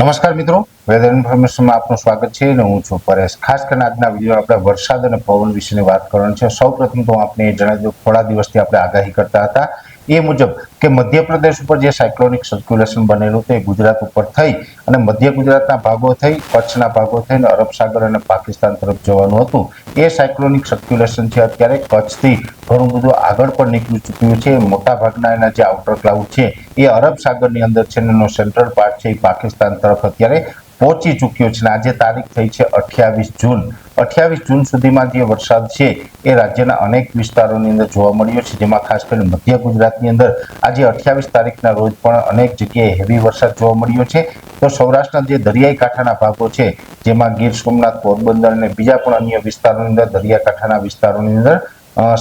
નમસ્કાર મિત્રો. વેધર ઇન્ફોર્મેશનમાં આપનું સ્વાગત છે અને હું છું પરેશ. ખાસ કરીને આજના વીડિયો આપણે વરસાદ અને પવન વિશેની વાત કરવાની છે. સૌ પ્રથમ તો આપણે જણાવી દઉં થોડા દિવસથી આપણે આગાહી કરતા હતા. એ મુજબ કે મધ્યપ્રદેશ ઉપર જે સાયક્લોનિક સર્ક્યુલેશન બનેલું તે ગુજરાત ઉપર થઈ અને મધ્ય ગુજરાતના ભાગો થઈ, કચ્છના ભાગો થઈને અરબ સાગર અને પાકિસ્તાન તરફ જવાનું હતું. એ સાયક્લોનિક સર્ક્યુલેશન છે અત્યારે કચ્છથી ઘણું બધું આગળ પણ નીકળી ચૂક્યું છે. મોટા ભાગના એના જે આઉટર ક્લાઉડ છે એ અરબ સાગરની અંદર છે એનો સેન્ટ્રલ પાર્ટ છે એ પાકિસ્તાન તરફ અત્યારે પહોંચી ચૂક્યો છે અને આજે તારીખ થઈ છે અઠ્યાવીસ જૂન. અઠ્યાવીસ જૂન સુધીમાં જે વરસાદ છે એ રાજ્યના અનેક વિસ્તારોની અંદર જોવા મળ્યો છે. જેમાં ખાસ કરીને મધ્ય ગુજરાતની અંદર આજે અઠ્યાવીસ તારીખના રોજ પણ અનેક જગ્યાએ હેવી વરસાદ જોવા મળ્યો છે. તો સૌરાષ્ટ્રના જે દરિયાઈ કાંઠાના ભાગો છે, જેમાં ગીર સોમનાથ, પોરબંદર અને બીજા પણ અન્ય વિસ્તારોની અંદર દરિયાકાંઠાના વિસ્તારોની અંદર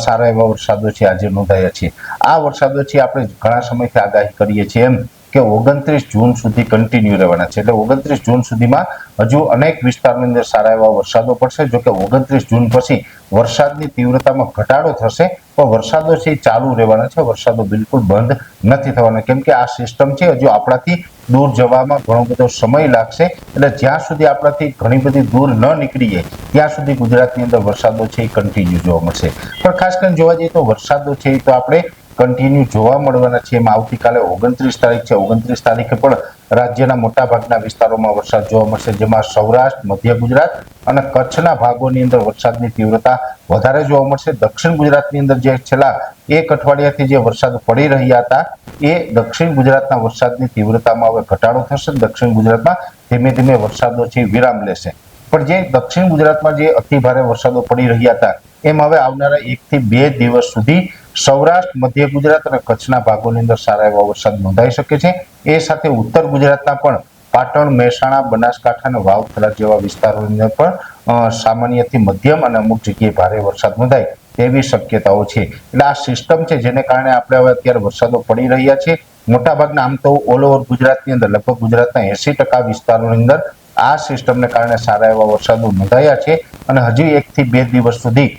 સારા એવા વરસાદો છે, આજે નોંધાયા છે. આ વરસાદો છે, આપણે ઘણા સમયથી આગાહી કરીએ છીએ એમ. કે ઓગણત્રીસ જૂન સુધી કન્ટિન્યુ રહેવાના છે. એટલે ઓગણત્રીસ જૂન સુધીમાં હજુ અનેક વિસ્તારની અંદર સારા એવા વરસાદો પડશે. જો કે ઓગણત્રીસ જૂન પછી વરસાદની તીવ્રતામાં ઘટાડો થશે, પણ વરસાદો છે એ ચાલુ રહેવાના છે. વરસાદો બિલકુલ બંધ નથી થવાના. કેમ કે આ સિસ્ટમ છે, હજુ આપણાથી દૂર જવામાં ઘણો બધો સમય લાગશે. એટલે જ્યાં સુધી આપણાથી ઘણી બધી દૂર ન નીકળીએ, ત્યાં સુધી ગુજરાતની અંદર વરસાદો છે એ કન્ટિન્યુ જોવા મળશે. પણ ખાસ કરીને જોવા જઈએ તો વરસાદો છે એ તો આપણે કન્ટિન્યુ જોવા મળવાના છે. એમાં આવતીકાલે ઓગણત્રીસ તારીખ છે. ઓગણત્રીસ તારીખે પણ રાજ્યના મોટા ભાગના વિસ્તારોમાં વરસાદ જોવા મળશે, જેમાં સૌરાષ્ટ્ર, મધ્ય ગુજરાત અને કચ્છના ભાગોની અંદર વરસાદની તીવ્રતા વધારે જોવા મળશે. દક્ષિણ ગુજરાતની અંદર જે છેલ્લા એક અઠવાડિયાથી જે વરસાદ પડી રહ્યા હતા, એ દક્ષિણ ગુજરાતના વરસાદની તીવ્રતામાં હવે ઘટાડો થશે. દક્ષિણ ગુજરાતમાં ધીમે ધીમે વરસાદો છે, વિરામ લેશે. પણ જે દક્ષિણ ગુજરાતમાં જે અતિ ભારે વરસાદો પડી રહ્યા હતા, એમ હવે આવનારા એક થી બે દિવસ સુધી સૌરાષ્ટ્ર, મધ્ય ગુજરાત અને કચ્છના ભાગોની અંદર સારા એવા વરસાદ નોંધાઈ શકે છે. એ સાથે ઉત્તર ગુજરાતના પણ પાટણ, મહેસાણા, બનાસકાંઠા અને વાવથરા જેવા વિસ્તારોની અંદર પણ સામાન્યથી મધ્યમ અને અમુક જગ્યાએ ભારે વરસાદ નોંધાય તેવી શક્યતાઓ છે. એટલે આ સિસ્ટમ છે જેને કારણે આપણે હવે અત્યારે વરસાદો પડી રહ્યા છે. મોટાભાગના આમ તો ઓલ ઓવર ગુજરાતની અંદર, લગભગ ગુજરાતના એસી ટકા વિસ્તારોની અંદર આ સિસ્ટમને કારણે સારા એવા વરસાદો નોંધાયા છે અને હજી એકથી બે દિવસ સુધી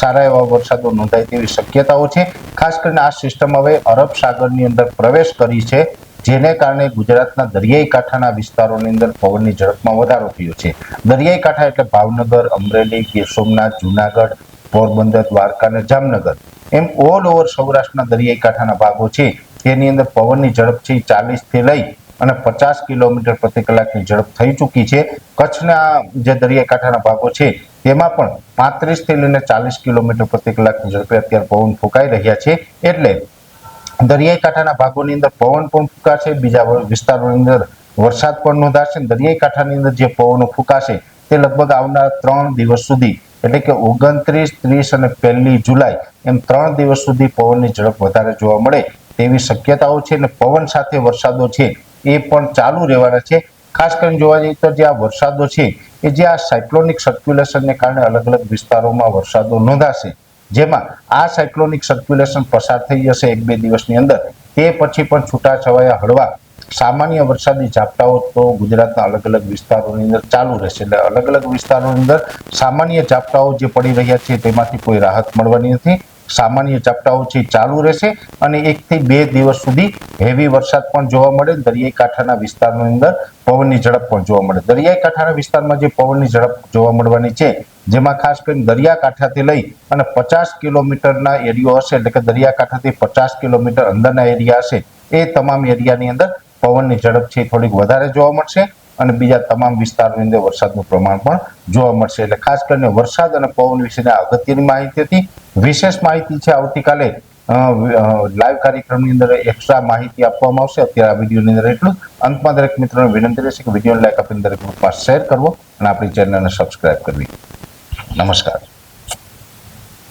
સારા એવા વરસાદો નોંધાય તેવી શક્યતાઓ છે. ખાસ કરીને આ સિસ્ટમ હવે અરબ સાગરની અંદર પ્રવેશ કરી છે, જેને કારણે ગુજરાતના દરિયાઈ કાંઠાના વિસ્તારોની અંદર પવનની ઝડપમાં વધારો થયો છે. દરિયાઈ કાંઠા એટલે ભાવનગર, અમરેલી, ગીર સોમનાથ, જુનાગઢ, પોરબંદર, દ્વારકા અને જામનગર. એમ ઓલ ઓવર સૌરાષ્ટ્રના દરિયાઈ કાંઠાના ભાગો છે. તેની અંદર પવનની ઝડપ છે ચાલીસથી લઈ અને પચાસ કિલોમીટર પ્રતિ કલાકની ઝડપ થઈ ચૂકી છે. કચ્છના જે દરિયાકાંઠાના ભાગો છે, તેમાં પણ પાંત્રીસથી લઈને ચાલીસ કિલોમીટર પ્રતિ કલાકની ઝડપે અત્યારે પવન ફૂંકાઈ રહ્યા છે. એટલે દરિયાઈ કાંઠાના ભાગોની અંદર પવન પણ ફૂંકાશે, બીજા વિસ્તારોની અંદર વરસાદ પણ નોંધાશે. દરિયાઈ કાંઠાની અંદર જે પવનો ફૂંકાશે, તે લગભગ આવનારા ત્રણ દિવસ સુધી, એટલે કે ઓગણત્રીસ, ત્રીસ અને પહેલી જુલાઈ, એમ ત્રણ દિવસ સુધી પવનની ઝડપ વધારે જોવા મળે તેવી શક્યતાઓ છે અને પવન સાથે વરસાદો છે. એ પણ ચાલુ રહેવાના છે. ખાસ કરીને જોવા જઈએ તો જે આ વરસાદો છે, એ જે આ સાયક્લોનિક સર્ક્યુલેશનને કારણે અલગ અલગ વિસ્તારોમાં વરસાદો નોંધાશે. જેમાં આ સાયક્લોનિક સર્ક્યુલેશન પસાર થઈ જશે એક બે દિવસની અંદર. તે પછી પણ છૂટાછવાયા હળવા સામાન્ય વરસાદી ઝાપટાઓ તો ગુજરાતના અલગ અલગ વિસ્તારોની અંદર ચાલુ રહેશે. એટલે અલગ અલગ વિસ્તારોની અંદર સામાન્ય ઝાપટાઓ જે પડી રહ્યા છે તેમાંથી કોઈ રાહત મળવાની નથી. સામાન્ય ઝાપટાઓ છે ચાલુ રહેશે અને એકથી બે દિવસ સુધી હેવી વરસાદ પણ જોવા મળે. દરિયાઈ કાંઠાના વિસ્તારની અંદર પવનની ઝડપ પણ જોવા મળે. દરિયાઈ કાંઠાના વિસ્તારમાં જે પવનની ઝડપ જોવા મળવાની છે, જેમાં ખાસ કરીને દરિયાકાંઠાથી લઈ અને પચાસ કિલોમીટરના એરિયો હશે, એટલે કે દરિયાકાંઠાથી પચાસ કિલોમીટર અંદરના એરિયા હશે, એ તમામ એરિયાની અંદર પવનની ઝડપ છે થોડીક વધારે જોવા મળશે અને બીજા તમામ વિસ્તારની અંદર વરસાદનું પ્રમાણ પણ જોવા મળશે. એટલે ખાસ કરીને વરસાદ અને પવન વિશેની અગત્યની માહિતી હતી. વિશેષ માહિતી છે. આવતીકાલે લાઈવ કાર્યક્રમની અંદર એક્સ્ટ્રા માહિતી આપવામાં આવશે. અત્યારે આ વિડીયોની અંદર એટલું. અંતમાં દરેક મિત્રોને વિનંતી રહેશે કે વિડીયોને લાઈક આપીને દરેક ગ્રુપમાં શેર કરવો અને આપણી ચેનલને સબસ્ક્રાઇબ કરવી. નમસ્કાર.